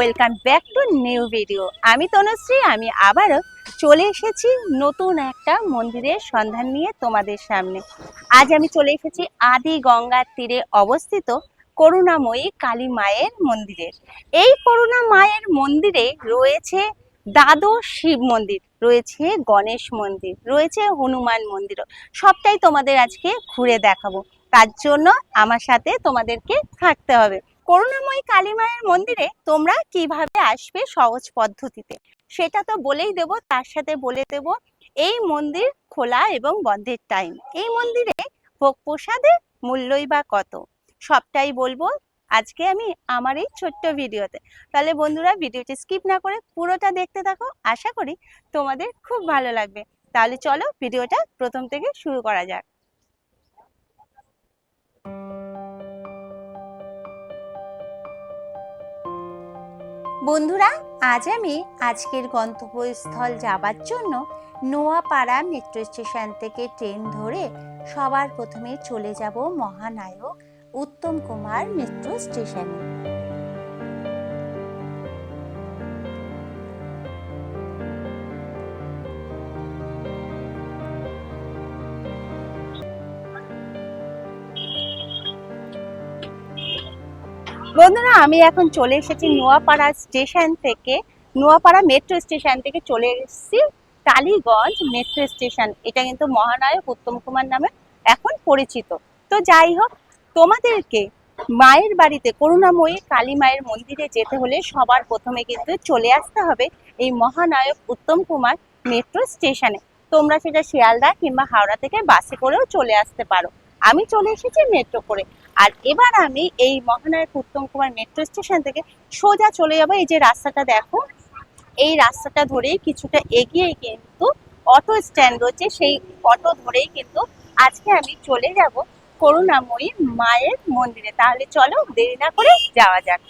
Welcome back to new video আমি তনুশ্রী, আমি আবারও চলে এসেছি নতুন একটা মন্দিরের সন্ধান নিয়ে তোমাদের সামনে। আজ আমি চলে এসেছি আদি গঙ্গার তীরে অবস্থিত করুণাময়ী কালী মায়ের মন্দিরের। এই করুণা মায়ের মন্দিরে রয়েছে দ্বাদশ শিব মন্দির, রয়েছে গণেশ মন্দির, রয়েছে হনুমান মন্দিরও সবটাই তোমাদের আজকে ঘুরে দেখাবো। তার জন্য আমার সাথে তোমাদেরকে থাকতে হবে। করুণাময়ী কালী মায়ের মন্দিরে তোমরা কীভাবে আসবে সহজ পদ্ধতিতে? সেটা তো বলেই দেব, তার সাথে বলে দেব। এই মন্দির খোলা এবং বন্ধের টাইম এই মন্দিরে ভোগ প্রসাদের মূল্যই বা কত? সবটাই বলব আজকে আমি আমার এই ছোট্ট ভিডিওতে। তাহলে বন্ধুরা, ভিডিওটি স্কিপ না করে পুরোটা দেখতে থাকো। আশা করি তোমাদের খুব ভালো লাগবে। তাহলে চলো ভিডিওটা প্রথম থেকে শুরু করা যাক। বন্ধুরা, আজ আমি আজকের গন্তব্যস্থল যাবার জন্য নোয়াপাড়া মেট্রো স্টেশন থেকে ট্রেন ধরে সবার প্রথমে চলে যাব মহানায়ক উত্তম কুমার মেট্রো স্টেশনে বন্ধুরা, আমি এখন চলে এসেছি নোয়াপাড়া স্টেশন থেকে, নোয়াপাড়া মেট্রো স্টেশন থেকে চলে এসেছি টালিগঞ্জ মেট্রো স্টেশন। এটা কিন্তু মহানায়ক উত্তম কুমার নামে এখন পরিচিত। তো যাই হোক, তোমাদেরকে মায়ের বাড়িতে, করুণাময়ী কালী মায়ের মন্দিরে যেতে হলে সবার প্রথমে কিন্তু চলে আসতে হবে এই মহানায়ক উত্তম কুমার মেট্রো স্টেশনে। তোমরা সেটা শিয়ালদা কিংবা হাওড়া থেকে বাসে করেও চলে আসতে পারো। আমি চলে এসেছি মেট্রো করে। আর এবার আমি এই মহানায়ক উত্তম কুমার মেট্রো স্টেশন থেকে সোজা চলে যাব। এই যে রাস্তাটা দেখো, এই রাস্তাটা ধরেই কিছুটা এগিয়ে কিন্তু অটো স্ট্যান্ড রয়েছে। সেই অটো ধরেই কিন্তু আজকে আমি চলে যাব করুণাময়ী মায়ের মন্দিরে। তাহলে চলো দেরি না করে যাওয়া যাক।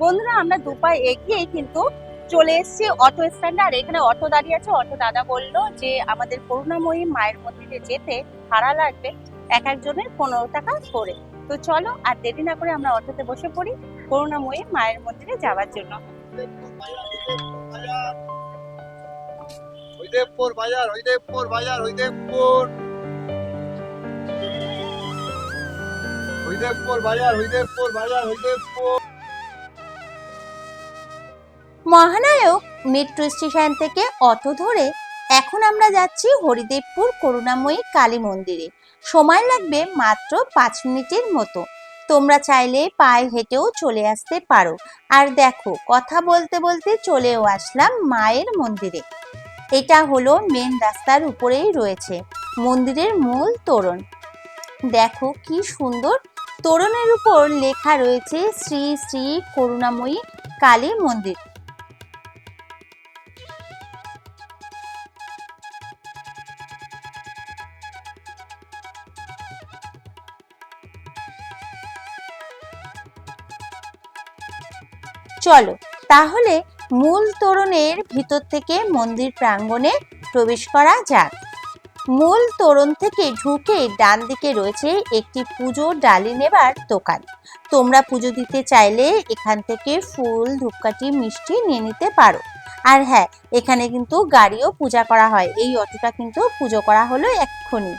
বন্ধুরা, আমরা দুপায়ে এগিয়েই কিন্তু চলে এসেছি অটো স্ট্যান্ডে। আর এখানে অটো দাঁড়িয়ে আছে। অটো দাদা বলল যে, আমাদের করুণাময়ী মায়ের মন্দিরে যেতে ভাড়া লাগবে এক একজনের পনেরো টাকা করে। তো চলো, আর দেরি না করে আমরা অটোতে বসে পড়ি করুণাময়ী মায়ের মন্দিরে যাওয়ার জন্য। বাজার বাজার, হরিদেবপুর। মহানায়ক মেট্রো স্টেশন থেকে অটো ধরে এখন আমরা যাচ্ছি হরিদেবপুর করুণাময়ী কালী মন্দিরে। সময় লাগবে মাত্র পাঁচ মিনিটের মতো। তোমরা চাইলে পায়ে হেঁটেও চলে আসতে পারো। আর দেখো, কথা বলতে বলতে চলেও আসলাম মায়ের মন্দিরে। এটা হলো মেন রাস্তার উপরেই রয়েছে মন্দিরের মূল তোরণ। দেখো কি সুন্দর তোরণের উপর লেখা রয়েছে শ্রী শ্রী করুণাময়ী কালী মন্দির। চলো, তাহলে মূল তোরণের ভিতর থেকে মন্দির প্রাঙ্গণে প্রবেশ করা যাক। মূল তোরণ থেকে ঢুকে ডান দিকে রয়েছে একটি পুজো ডালি নেবার দোকান। তোমরা পুজো দিতে চাইলে এখান থেকে ফুল, ধূপকাঠি, মিষ্টি নিয়ে নিতে পারো। আর হ্যাঁ এখানে কিন্তু গাড়িও পূজা করা হয়। এই অটোটা কিন্তু পুজো করা হলো এক্ষুনি।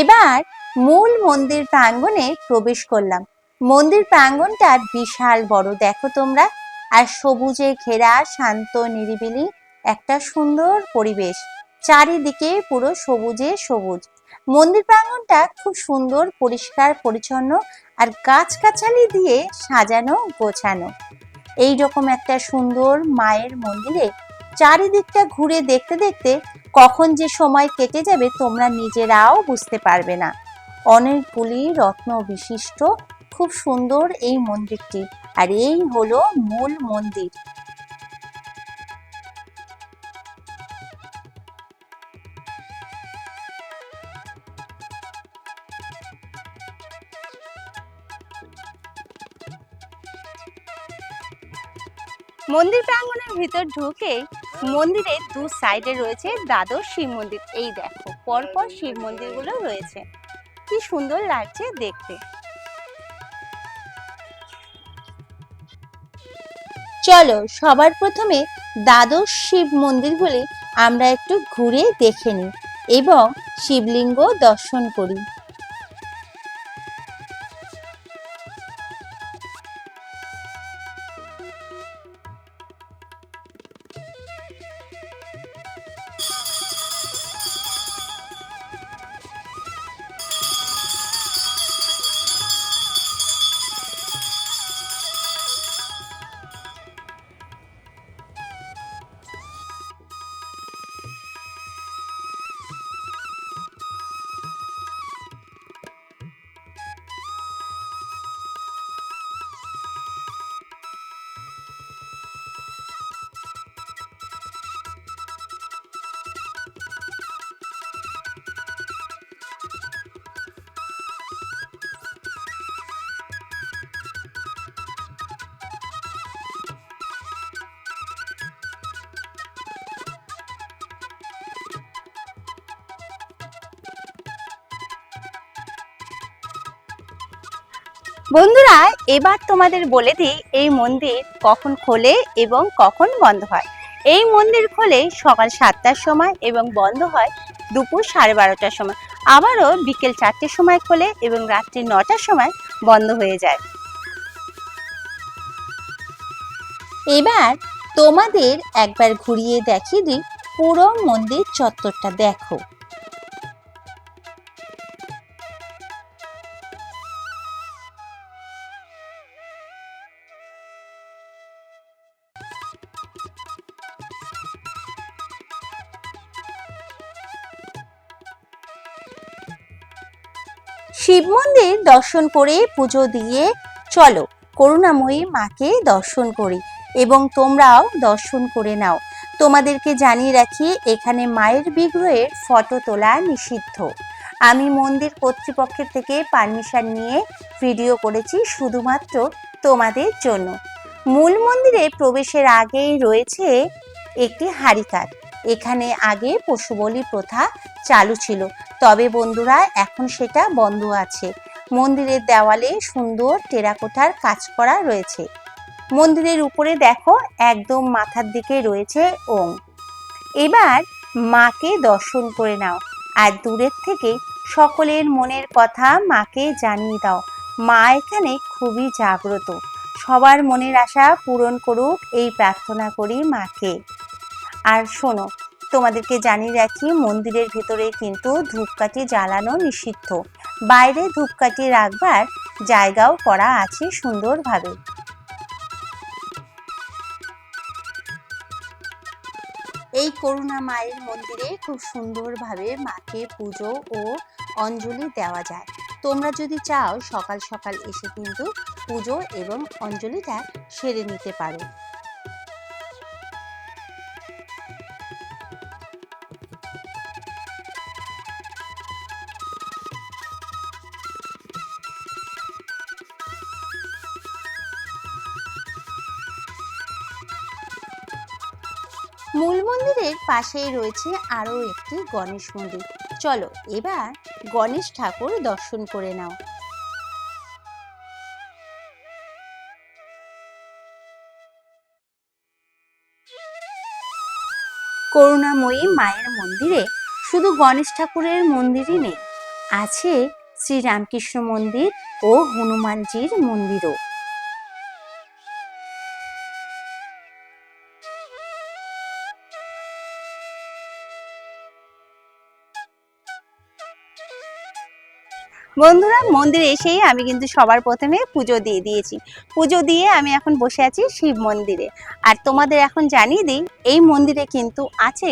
এবার মূল মন্দির প্রাঙ্গণে প্রবেশ করলাম। মন্দির প্রাঙ্গণটা বিশাল বড়, দেখো তোমরা। আর সবুজে ঘেরা, শান্ত, নিরিবিলি একটা সুন্দর পরিবেশ। চারিদিকে পুরো সবুজে সবুজ। মন্দির প্রাঙ্গণটা খুব সুন্দর, পরিষ্কার, পরিচ্ছন্ন আর গাছগাছালি দিয়ে সাজানো, গোছানো। এই রকম একটা সুন্দর মায়ের মন্দিরে চারিদিকটা ঘুরে দেখতে দেখতে কখন যে সময় কেটে যাবে তোমরা নিজেরাও বুঝতে পারবে না। অনেকগুলি রত্ন বিশিষ্ট, খুব সুন্দর এই মন্দিরটি। আর এই হলো মূল মন্দির। মন্দির প্রাঙ্গণের ভিতর ঢুকে মন্দিরের দু সাইডে রয়েছে দ্বাদশ শিব মন্দির। এই দেখো, পরপর শিব মন্দিরগুলো রয়েছে। কি সুন্দর লাগছে দেখতে। চলো, সবার প্রথমে দ্বাদশ শিব মন্দিরগুলি আমরা একটু ঘুরে দেখে নিই এবং শিবলিঙ্গ দর্শন করি। বন্ধুরা, এবার তোমাদের বলে দিই, এই মন্দির কখন খোলে এবং কখন বন্ধ হয়। এই মন্দির খোলে সকাল সাতটার সময় এবং বন্ধ হয় দুপুর সাড়ে বারোটার সময়। আবারও বিকেল চারটের সময় খোলে এবং রাত্রি নটার সময় বন্ধ হয়ে যায়। এবার তোমাদের একবার ঘুরিয়ে দেখিয়ে দিই পুরো মন্দির চত্বরটা। দেখো শিব মন্দির দর্শন করে পুজো দিয়ে চলো, করুণাময়ী মাকে দর্শন করি এবং তোমরাও দর্শন করে নাও। তোমাদেরকে জানিয়ে রাখি, এখানে মায়ের বিগ্রহের ফটো তোলা নিষিদ্ধ। আমি মন্দির কর্তৃপক্ষের থেকে পারমিশন নিয়ে ভিডিও করেছি শুধুমাত্র তোমাদের জন্য। মূল মন্দিরে প্রবেশের আগেই রয়েছে একটি হারিকাট এখানে আগে পশু বলি প্রথা চালু ছিল। তবে বন্ধুরা, এখন সেটা বন্ধ আছে। মন্দিরের দেওয়ালে সুন্দর টেরাকোটার কাজ করা রয়েছে। মন্দিরের উপরে দেখো, একদম মাথার দিকে রয়েছে ওং এবার মাকে দর্শন করে নাও। আর দূরের থেকে সকলের মনের কথা মাকে জানিয়ে দাও। মা এখানে খুবই জাগ্রত। সবার মনের আশা পূরণ করুক এই প্রার্থনা করি মাকে। আর শোনো তোমাদেরকে জানিয়ে রাখি, মন্দিরের ভেতরে কিন্তু ধূপকাঠি জ্বালানো নিষিদ্ধ। বাইরে ধূপকাঠি রাখবার জায়গাও করা আছে সুন্দরভাবে। এই করুণা মায়ের মন্দিরে খুব সুন্দরভাবে মাকে পুজো ও অঞ্জলি দেওয়া যায়। তোমরা যদি চাও, সকাল সকাল এসে কিন্তু পুজো এবং অঞ্জলিটা সেরে নিতে পারো। মন্দিরের পাশেই রয়েছে আরও একটি গণেশ মন্দির। চলো, এবার গণেশ ঠাকুর দর্শন করে নাও। করুণাময়ী মায়ের মন্দিরে শুধু গণেশ ঠাকুরের মন্দিরই নেই, আছে শ্রীরামকৃষ্ণ মন্দির ও হনুমানজির মন্দিরও। বন্ধুরা, মন্দিরে এসেই আমি কিন্তু সবার প্রথমে পুজো দিয়ে দিয়েছি। পুজো দিয়ে আমি এখন বসে আছি শিব মন্দিরে। আর তোমাদের এখন জানিয়ে দিই, এই মন্দিরে কিন্তু আছে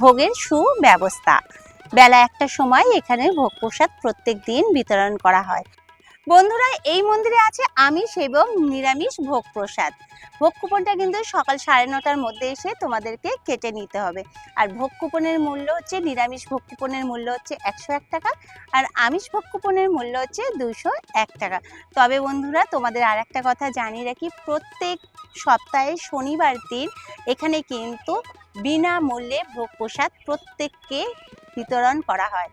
ভোগের সুব্যবস্থা। বেলা একটা সময় এখানে ভোগ প্রসাদ প্রত্যেক দিন বিতরণ করা হয়। বন্ধুরা, এই মন্দিরে আছে আমিষ এবং নিরামিষ ভোগ প্রসাদ। ভোগ কুপনটা কিন্তু সকাল সাড়ে নটার মধ্যে এসে তোমাদেরকে কেটে নিতে হবে। আর ভোগ কুপনের মূল্য হচ্ছে, নিরামিষ ভোগ কুপনের মূল্য হচ্ছে একশো এক টাকা, আর আমিষ ভোগ কুপনের মূল্য হচ্ছে দুশো এক টাকা। তবে বন্ধুরা, তোমাদের আর একটা কথা জানিয়ে রাখি, প্রত্যেক সপ্তাহে শনিবার দিন এখানে কিন্তু বিনামূল্যে ভোগ প্রসাদ প্রত্যেককে বিতরণ করা হয়।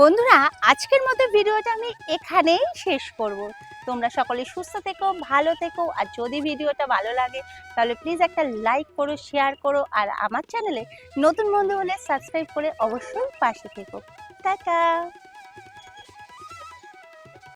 বন্ধুরা, আজকের মতো ভিডিওটা আমি এখানেই শেষ করব। তোমরা সকলে সুস্থ থেকো, ভালো থেকো, আর যদি ভিডিওটা ভালো লাগে, তাহলে প্লিজ একটা লাইক করো শেয়ার করো, আর আমার চ্যানেলে নতুন বন্ধু হলে সাবস্ক্রাইব করে অবশ্যই পাশে থেকো। টাটা!